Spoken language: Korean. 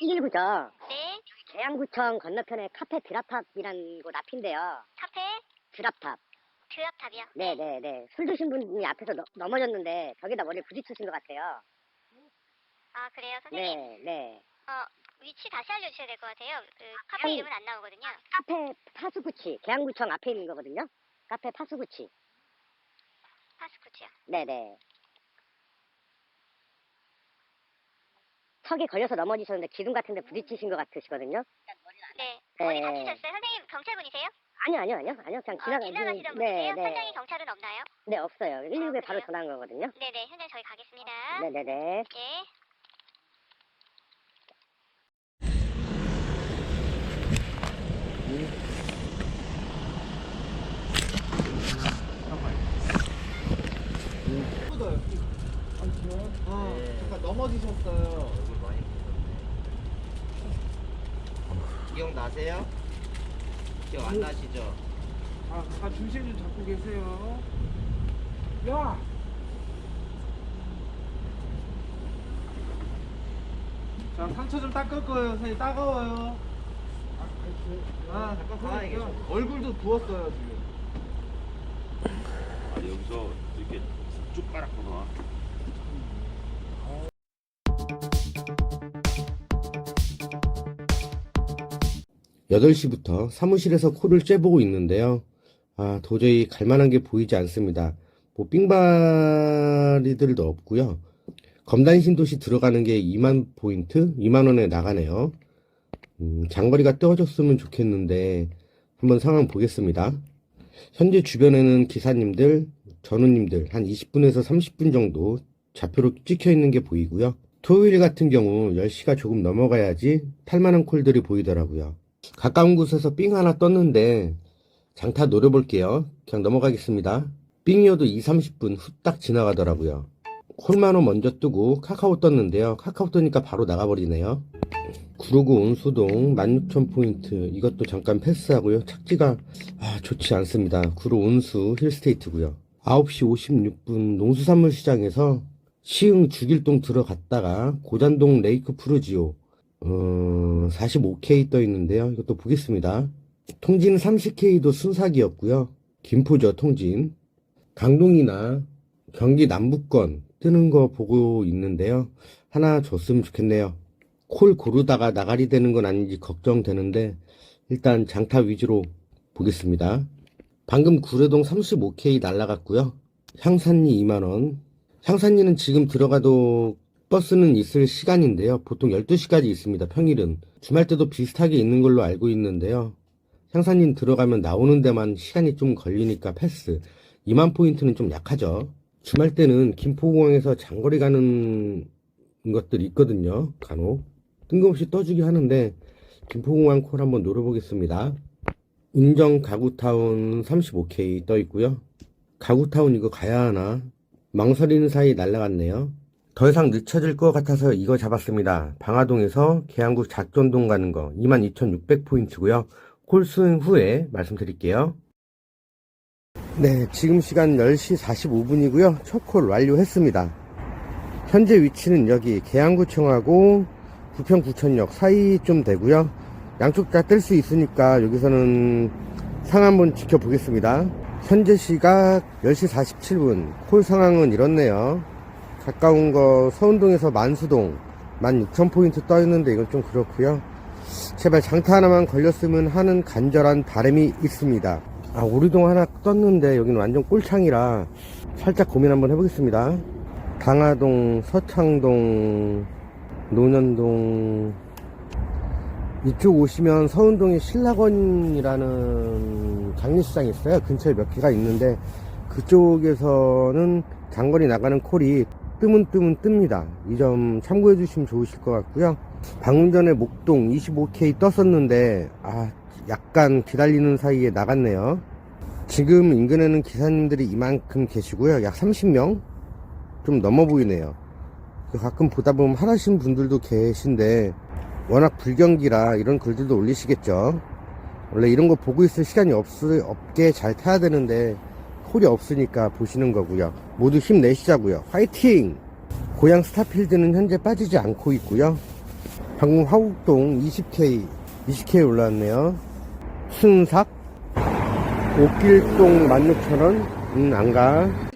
119죠. 네, 계양구청 건너편에 카페 드랍탑이라는 곳 앞인데요. 카페 드랍탑. 드랍탑이요. 네네네. 술 드신 분이 앞에서 넘- 넘어졌는데 벽에다 머리를 부딪히신 것 같아요. 아 그래요, 선생님. 네, 네. 어 위치 다시 알려주셔야 될 것 같아요. 그 카페 아니. 이름은 안 나오거든요. 카페 파수구치. 계양구청 앞에 있는 거거든요. 카페 파수구치. 파스쿠치요. 네네. 턱에 걸려서 넘어지셨는데 기둥 같은 데 부딪히신 것 같으시거든요. 네. 네. 어디 다치셨어요? 선생님 경찰분이세요? 아니요, 아니요, 아니요. 아니요. 그냥 아, 지나가 지나가시던 네, 분이세요? 네. 현장에 경찰은 없나요? 네, 없어요. 119에 바로 그래요? 전화한 거거든요. 네네, 현장 저희 가겠습니다. 네네네. 예. 어, 잠깐 넘어지셨어요. 얼굴 많이 부었네. 기억나세요? 기억 안 나시죠? 아, 아 중심 좀 잡고 계세요. 야! 자, 상처 좀 닦을 거예요. 선생님, 따가워요. 아, 잠깐 선생님, 가만히 계셔. 얼굴도 부었어요, 지금. 아 여기서 이렇게 쭉 깔았구나. 8시부터 사무실에서 코를 쬐보고 있는데요. 아, 도저히 갈 만한 게 보이지 않습니다. 뭐, 삥바리들도 없고요. 검단 신도시 들어가는 게 2만 포인트? 2만 원에 나가네요. 음, 장거리가 떨어졌으면 좋겠는데, 한번 상황 보겠습니다. 현재 주변에는 기사님들, 전우님들 한 20분에서 30분 정도 좌표로 찍혀 있는 게 보이고요. 토요일 같은 경우 10시가 조금 넘어가야지 탈만한 콜들이 보이더라고요. 가까운 곳에서 삥 하나 떴는데 장타 노려볼게요. 그냥 넘어가겠습니다. 삥이어도 2, 30분 후딱 지나가더라고요. 콜만호 먼저 뜨고 카카오 떴는데요. 카카오 뜨니까 바로 나가버리네요. 구로구 온수동 16,000포인트 이것도 잠깐 패스하고요. 착지가 아, 좋지 않습니다. 구로 온수 힐스테이트고요. 9시 56분 농수산물시장에서 시흥 죽일동 들어갔다가 고잔동 레이크 푸르지오 어, 45K 떠 있는데요. 이것도 보겠습니다. 통진 30K도 순삭이었고요. 김포죠, 통진. 강동이나 경기 남부권 뜨는 거 보고 있는데요. 하나 줬으면 좋겠네요. 콜 고르다가 나가리 되는 건 아닌지 걱정되는데 일단 장타 위주로 보겠습니다. 방금 구례동 35K 날라갔고요. 향산리 2만원. 향산리는 지금 들어가도 버스는 있을 시간인데요. 보통 12시까지 있습니다. 평일은. 주말 때도 비슷하게 있는 걸로 알고 있는데요. 향산님 들어가면 나오는 데만 시간이 좀 걸리니까 패스. 2만 포인트는 좀 약하죠. 주말 때는 김포공항에서 장거리 가는 것들이 있거든요. 간혹. 뜬금없이 떠주기 하는데 김포공항 콜 한번 노려보겠습니다. 운정 가구타운 35K 떠 있고요. 가구타운 이거 가야 하나? 망설이는 사이 날라갔네요. 더 이상 늦춰질 것 같아서 이거 잡았습니다. 방화동에서 계양구 작전동 가는 거 22,600포인트고요. 콜 수행 후에 말씀드릴게요. 네, 지금 시간 10시 45분이고요. 첫 콜 완료했습니다. 현재 위치는 여기 계양구청하고 부평구천역 사이쯤 되고요. 양쪽 다 뜰 수 있으니까 여기서는 상황 한번 지켜보겠습니다. 현재 시각 10시 47분 콜 상황은 이렇네요. 가까운 거 서운동에서 만수동 16,000포인트 떠 있는데 이건 좀 그렇고요. 제발 장타 하나만 걸렸으면 하는 간절한 바람이 있습니다. 아 오리동 하나 떴는데 여기는 완전 꼴창이라 살짝 고민 한번 해보겠습니다. 당하동, 서창동, 노년동 이쪽 오시면 서운동에 신락원이라는 장례시장이 있어요. 근처에 몇 개가 있는데 그쪽에서는 장거리 나가는 콜이 뜨문뜨문 뜹니다. 이 점 참고해 주시면 좋으실 것 같고요. 방금 전에 목동 25K 떴었는데 아 약간 기다리는 사이에 나갔네요. 지금 인근에는 기사님들이 이만큼 계시고요. 약 30명 좀 넘어 보이네요. 그 가끔 보다 보면 하나신 분들도 계신데 워낙 불경기라 이런 글들도 올리시겠죠. 원래 이런 거 보고 있을 시간이 없, 없게 잘 타야 되는데 홀이 없으니까 보시는 거고요. 모두 힘내시자고요. 화이팅! 고향 스타필드는 현재 빠지지 않고 있고요. 방금 화곡동 20K, 20K 올라왔네요. 승삭, 옥길동 16,000원, 음, 안 가.